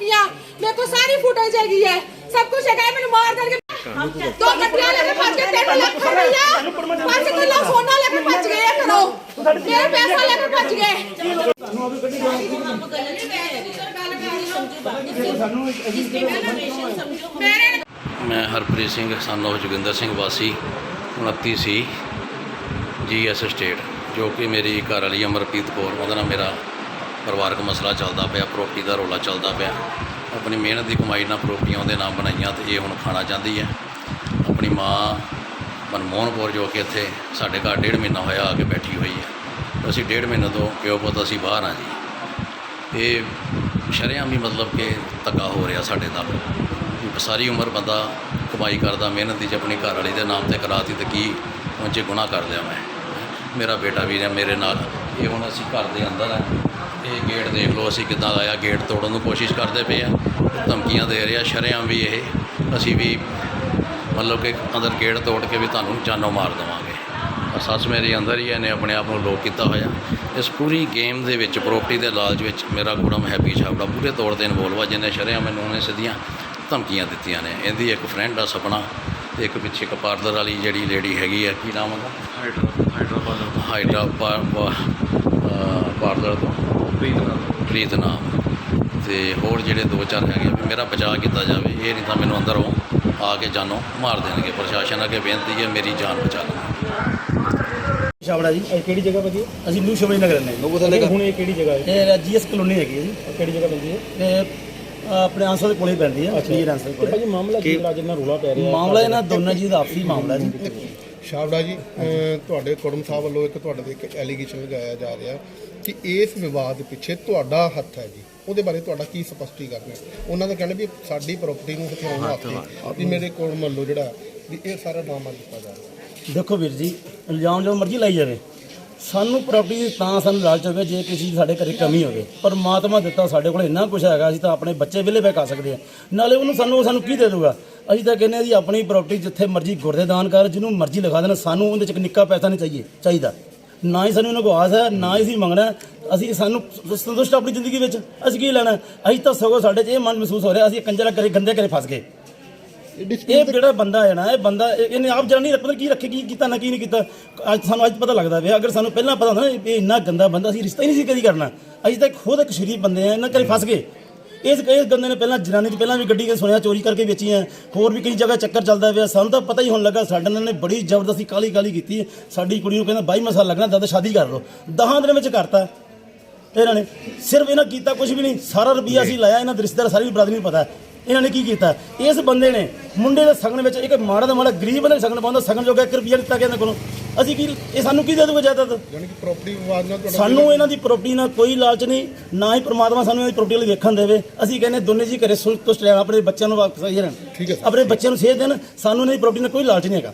ਖੁੱਲੀਆਂ ਧਮਕੀਆਂ ਮੇਰੇ ਕੋਲ ਸਾਰੀ ਫੁਟੇਜ ਹੈਗੀ ਹੈ ਸਭ ਕੁਝ ਹੈਗਾ ਹੈ, ਮੈਨੂੰ ਮਾਰ ਦੇਣਗੇ। ਦੋ ਗੱਡੀਆਂ ਲੈ ਕੇ ਭੱਜ ਗਏ ਤਿੰਨ ਲੱਖ ਰੁਪਈਆ। ਪੰਜ ਕਿਲੋ ਸੋਨਾ ਲੈ ਕੇ ਭੱਜ ਗਏ ਇਹ ਕਰੋ ਇਹ ਪੈਸਾ ਲੈ ਕੇ ਭੱਜ ਗਏ। ਮੇਰੇ ਮੈਂ ਹਰਪ੍ਰੀਤ ਸਿੰਘ ਸਨ of ਜੋਗਿੰਦਰ ਸਿੰਘ ਵਾਸੀ 29 ਸੀ ਜੀਐਸ ਸਟੇਟ ਜੋ ਕਿ ਮੇਰੀ ਘਰ ਵਾਲੀ ਅਮਰਪ੍ਰੀਤ ਕੌਰ ਉਹਦਾ ਨਾਮ ਮੇਰਾ ਪਰਿਵਾਰਕ ਮਸਲਾ ਚੱਲਦਾ ਪਿਆ ਪ੍ਰੋਪਰਟੀ ਦਾ ਰੋਲਾ ਚੱਲਦਾ ਪਿਆ। ਆਪਣੀ ਮਿਹਨਤ ਦੀ ਕਮਾਈ ਨਾਲ ਪ੍ਰੋਪਰਟੀਆਂ ਉਹਦੇ ਨਾਮ ਬਣਾਈਆਂ ਤੇ ਇਹ ਹੁਣ ਖਾਣਾ ਚਾਹੁੰਦੀ ਹੈ। ਆਪਣੀ ਮਾਂ ਮਨਮੋਹਨਪੁਰ ਜੋ ਕਿ ਇੱਥੇ ਸਾਡੇ ਘਰ ਡੇਢ ਮਹੀਨਾ ਹੋਇਆ ਆ ਕੇ ਬੈਠੀ ਹੋਈ ਹੈ। ਅਸੀਂ ਡੇਢ ਮਹੀਨੇ ਤੋਂ ਪਿਓ ਪੁੱਤ ਅਸੀਂ ਬਾਹਰ ਆ ਜੀ। ਇਹ ਸ਼ਰੇਆਮ ਹੀ ਮਤਲਬ ਕਿ ਧੱਕਾ ਹੋ ਰਿਹਾ ਸਾਡੇ ਨਾਲ। ਸਾਰੀ ਉਮਰ ਬੰਦਾ ਕਮਾਈ ਕਰਦਾ, ਮਿਹਨਤ ਦੀ ਜੇ ਆਪਣੀ ਘਰ ਵਾਲੀ ਦੇ ਨਾਮ ਤੇ ਕਰਾਤੀ ਤੇ ਕੀ ਉਹ 'ਚ ਗੁਨਾਹ ਕਰ ਲਿਆ ਮੈਂ। ਮੇਰਾ ਬੇਟਾ ਵੀ ਹੈ ਮੇਰੇ ਨਾਲ। ਇਹ ਹੁਣ ਅਸੀਂ ਘਰ ਦੇ ਅੰਦਰ ਹੈ ਇਹ ਗੇਟ ਦੇਖ ਲਓ ਅਸੀਂ ਕਿੱਦਾਂ ਆਇਆ ਗੇਟ ਤੋੜਨ ਨੂੰ ਕੋਸ਼ਿਸ਼ ਕਰਦੇ ਪਏ ਆ। ਧਮਕੀਆਂ ਦੇ ਰਿਹਾ ਸ਼ਰੇਆਮ ਵੀ ਇਹ। ਅਸੀਂ ਵੀ ਮਤਲਬ ਕਿ ਅੰਦਰ ਗੇਟ ਤੋੜ ਕੇ ਵੀ ਤੁਹਾਨੂੰ ਜਾਨੋਂ ਮਾਰ ਦੇਵਾਂਗੇ। ਸੱਸ ਮੇਰੀ ਅੰਦਰ ਹੀ ਇਹਨੇ ਆਪਣੇ ਆਪ ਨੂੰ ਲੋਕ ਕੀਤਾ ਹੋਇਆ। ਇਸ ਪੂਰੀ ਗੇਮ ਦੇ ਵਿੱਚ ਪ੍ਰੋਪਰਟੀ ਦੇ ਲਾਲਚ ਵਿੱਚ ਮੇਰਾ ਕੁੜਮ ਹੈਪੀ ਛਾਪੜਾ ਪੂਰੇ ਤੌਰ ਤੇ ਇਨਵੋਲਵ ਆ ਜਿਹਨੇ ਸ਼ਰਿਆ ਮੈਨੂੰ ਉਹਨੇ ਸਿੱਧੀਆਂ ਧਮਕੀਆਂ ਦਿੱਤੀਆਂ ਨੇ। ਇਹਦੀ ਇੱਕ ਫਰੈਂਡ ਆ ਸਪਨਾ ਤੇ ਇੱਕ ਪਿੱਛੇ ਇੱਕ ਪਾਰਲਰ ਵਾਲੀ ਜਿਹੜੀ ਲੇਡੀ ਹੈਗੀ ਆ ਕੀ ਨਾਮ ਉਹਦਾ? ਹਾਈਡਰਾ ਪਾਰਲਰ ਤੋਂ। ਪ੍ਰੀਤ ਨਾਮ ਤੇ ਹੋਰ ਜਿਹੜੇ ਦੋ ਚਾਰ ਹੈਗੇ ਵੀ ਮੇਰਾ ਬਚਾਅ ਕੀਤਾ ਜਾਵੇ ਇਹ ਨਹੀਂ ਤਾਂ ਮੈਨੂੰ ਅੰਦਰੋਂ ਆ ਕੇ ਜਾਨੋਂ ਮਾਰ ਦੇਣਗੇ। ਪ੍ਰਸ਼ਾਸਨ ਅੱਗੇ ਬੇਨਤੀ ਹੈ ਮੇਰੀ ਜਾਨ ਬਚਾ ਲਓ। ਛਾਬੜਾ ਜੀ ਇਹ ਕਿਹੜੀ ਜਗ੍ਹਾ ਭਾਜੀ ਅਸੀਂ ਨਿਊ ਸ਼ਿਵਾਜੀ ਨਗਰ ਰਹਿੰਦੇ ਲੋਗੋ ਥੱਲੇ ਹੁਣ ਇਹ ਕਿਹੜੀ ਜਗ੍ਹਾ ਹੈ? ਹਾਂ ਇਹ ਜੀਐਸ ਕਲੋਨੀ ਹੈਗੀ ਹੈ ਜੀ। ਕਿਹੜੀ ਜਗ੍ਹਾ ਪੈਂਦੀ ਹੈ? ਤੇ ਆਪਣੇ ਆਂਸਰ ਦੇ ਕੋਲੇ ਪੈਂਦੀ ਹੈ ਕਲੀਅਰ ਆਂਸਰ ਤੇ ਕੋਲੇ। ਭਾਜੀ ਮਾਮਲਾ ਕੀ ਜਿਹੜਾ ਜਿੰਨਾ ਰੋਲਾ ਪੈ ਰਿਹਾ ਮਾਮਲਾ ਇਹਨਾਂ ਦੋਨਾਂ ਜੀ ਦਾ ਆਪਸੀ ਮਾਮਲਾ ਜੀ। ਸ਼ਾਵੜਾ ਜੀ ਤੁਹਾਡੇ ਕੁੜਮ ਸਾਹਿਬ ਵੱਲੋਂ ਇੱਕ ਤੁਹਾਡੇ ਤੇ ਇੱਕ ਐਲੀਗੇਸ਼ਨ ਲਗਾਇਆ ਜਾ ਰਿਹਾ ਕਿ ਇਸ ਵਿਵਾਦ ਪਿੱਛੇ ਤੁਹਾਡਾ ਹੱਥ ਹੈ ਜੀ। ਉਹਦੇ ਬਾਰੇ ਤੁਹਾਡਾ ਕੀ ਸਪਸ਼ਟੀਕਰਨ ਹੈ? ਉਹਨਾਂ ਦਾ ਕਹਿਣਾ ਵੀ ਸਾਡੀ ਪ੍ਰਾਪਰਟੀ ਨੂੰ ਹਥਿਆਉਣ ਵਾਸਤੇ ਵੀ ਮੇਰੇ ਕੋਲ ਵੱਲੋਂ ਜਿਹੜਾ ਵੀ ਇਹ ਸਾਰਾ ਡਰਾਮਾ ਕੀਤਾ ਜਾ ਰਿਹਾ। ਦੇਖੋ ਵੀਰ ਜੀ ਇਲਜ਼ਾਮ ਜੋ ਮਰਜ਼ੀ ਲਾਈ ਜਾਵੇ। ਸਾਨੂੰ ਪ੍ਰਾਪਰਟੀ ਤਾਂ ਸਾਨੂੰ ਲਾਲਚ ਹੋਵੇ ਜੇ ਕਿਸੇ ਸਾਡੇ ਘਰੇ ਕਮੀ ਹੋਵੇ। ਪਰਮਾਤਮਾ ਦਿੱਤਾ ਸਾਡੇ ਕੋਲ ਇੰਨਾ ਕੁਝ ਹੈਗਾ ਅਸੀਂ ਤਾਂ ਆਪਣੇ ਬੱਚੇ ਵਿਲੇ ਬੈ ਕਰ ਸਕਦੇ ਆ ਨਾਲੇ ਉਹਨੂੰ ਸਾਨੂੰ ਸਾਨੂੰ ਕੀ ਦੇ ਦੂਗਾ? ਅਸੀਂ ਤਾਂ ਕਹਿੰਦੇ ਆ ਜੀ ਆਪਣੀ ਪ੍ਰਾਪਰਟੀ ਜਿੱਥੇ ਮਰਜ਼ੀ ਗੁਰਦੇ ਦਾਨ ਕਰ ਜਿਹਨੂੰ ਮਰਜ਼ੀ ਲਿਖਾ ਦੇਣਾ ਸਾਨੂੰ ਉਹਦੇ ਚ ਇੱਕ ਨਿੱਕਾ ਪੈਸਾ ਨਹੀਂ ਚਾਹੀਏ ਚਾਹੀਦਾ। ਨਾ ਹੀ ਸਾਨੂੰ ਇਹਨਾਂ ਕੋਲ ਆਸ ਹੈ ਨਾ ਹੀ ਅਸੀਂ ਮੰਗਣਾ। ਅਸੀਂ ਸਾਨੂੰ ਸੰਤੁਸ਼ਟ ਆਪਣੀ ਜ਼ਿੰਦਗੀ ਵਿੱਚ ਅਸੀਂ ਕੀ ਲੈਣਾ ਅਸੀਂ ਤਾਂ ਸਗੋਂ ਸਾਡੇ 'ਚ ਇਹ ਮਨ ਮਹਿਸੂਸ ਹੋ ਰਿਹਾ ਅਸੀਂ ਕੰਜਰਾ ਕਰੇ ਗੰਦੇ ਕਰੇ ਫਸ ਗਏ। ਇਹ ਜਿਹੜਾ ਬੰਦਾ ਹੈ ਨਾ ਇਹ ਬੰਦਾ ਇਹ- ਇਹਨੇ ਆਪ ਜਾਣੀ ਨਹੀਂ ਪਤਾ ਕੀ ਰੱਖੇ ਕੀ ਕੀਤਾ ਨਾ ਕੀ ਨਹੀਂ ਕੀਤਾ। ਅੱਜ ਸਾਨੂੰ ਅੱਜ ਪਤਾ ਲੱਗਦਾ ਵੇ ਅਗਰ ਸਾਨੂੰ ਪਹਿਲਾਂ ਪਤਾ ਹੁੰਦਾ ਨਾ ਇਹ ਇੰਨਾ ਗੰਦਾ ਬੰਦਾ ਸੀ ਰਿਸ਼ਤਾ ਹੀ ਨਹੀਂ ਸੀ ਕਦੀ ਕਰਨਾ। ਅਸੀਂ ਤਾਂ ਖੁਦ ਇੱਕ ਸ਼ਰੀਫ ਬੰਦੇ ਆ ਇਹਨਾਂ ਘਰੇ ਫਸ ਗਏ। ਇਸ ਇਸ ਬੰਦੇ ਨੇ ਪਹਿਲਾਂ ਜਨਾਨੀ ਦੀ ਪਹਿਲਾਂ ਵੀ ਗੱਡੀ ਕੇ ਸੁਣਿਆ, ਚੋਰੀ ਕਰਕੇ ਵੇਚੀ ਹੈ। ਹੋਰ ਵੀ ਕਈ ਜਗ੍ਹਾ ਚੱਕਰ ਚੱਲਦਾ ਪਿਆ। ਸਾਨੂੰ ਤਾਂ ਪਤਾ ਹੀ ਹੁਣ ਲੱਗਾ, ਸਾਡੇ ਨਾਲ ਨੇ ਬੜੀ ਜ਼ਬਰਦਸਤੀ ਕਾਲੀ ਕਾਲੀ ਕੀਤੀ। ਹੈ। ਸਾਡੀ ਕੁੜੀ ਨੂੰ ਕਹਿੰਦਾ, ਬਾਈ ਮਸਾ ਲੱਗਣਾ, ਦਾਦਾ ਸ਼ਾਦੀ ਕਰ ਲਓ। ਦਹਾਂ ਦਿਨ ਵਿੱਚ ਕਰਤਾ। ਇਹਨਾਂ ਨੇ ਸਿਰਫ ਇਹਨਾਂ ਕੀਤਾ ਕੁਝ ਵੀ ਨਹੀਂ, ਸਾਰਾ ਰੁਪਈਆ ਅਸੀਂ ਲਾਇਆ, ਇਹਨਾਂ ਦੇ ਰਿਸ਼ਤੇਦਾਰ ਸਾਰੀ ਬਰਾਦਰੀ ਨੂੰ ਪਤਾ ਇਹਨਾਂ ਨੇ ਕੀ ਕੀਤਾ? ਇਸ ਬੰਦੇ ਨੇ ਮੁੰਡੇ ਦੇ ਸਗਨ ਵਿੱਚ ਇੱਕ ਮਾੜਾ ਦਾ ਮਾੜਾ ਗਰੀਬ ਬੰਦੇ ਸਗਨ ਪਾਉਂਦਾ ਸਗਨ ਜੋਗਾ 1 ਰੁਪਈਆ ਦਿੱਤਾ ਗਿਆ ਇਹਨਾਂ ਕੋਲੋਂ। ਅਸੀਂ ਕੀ ਇਹ ਸਾਨੂੰ ਕੀ ਦੇ ਦੂਗਾ ਜਾਇਦਾਦ ਯਾਨੀ ਕਿ ਪ੍ਰਾਪਰਟੀ ਵਿਵਾਦ ਨਾਲ ਤੁਹਾਡਾ ਸਾਨੂੰ ਇਹਨਾਂ ਦੀ ਪ੍ਰਾਪਰਟੀ ਨਾਲ ਕੋਈ ਲਾਲਚ ਨਹੀਂ ਨਾ ਹੀ ਪ੍ਰਮਾਤਮਾ ਸਾਨੂੰ ਇਹਨਾਂ ਦੀ ਪ੍ਰਾਪਰਟੀ ਲਈ ਵੇਖਣ ਦੇਵੇ। ਅਸੀਂ ਕਹਿੰਦੇ ਦੋਨੇ ਜੀ ਘਰੇ ਸੰਤੁਸ਼ਟ ਰਹਿਣ ਆਪਣੇ ਬੱਚਿਆਂ ਨੂੰ ਵਾਪਸ ਆਈ ਰਹਿਣ। ਠੀਕ ਹੈ ਸਰ। ਆਪਣੇ ਬੱਚਿਆਂ ਨੂੰ ਸੇਧ ਦੇਣ ਸਾਨੂੰ ਇਹਨਾਂ ਦੀ ਪ੍ਰਾਪਰਟੀ ਨਾਲ ਕੋਈ ਲਾਲਚ ਨਹੀਂ ਹੈਗਾ।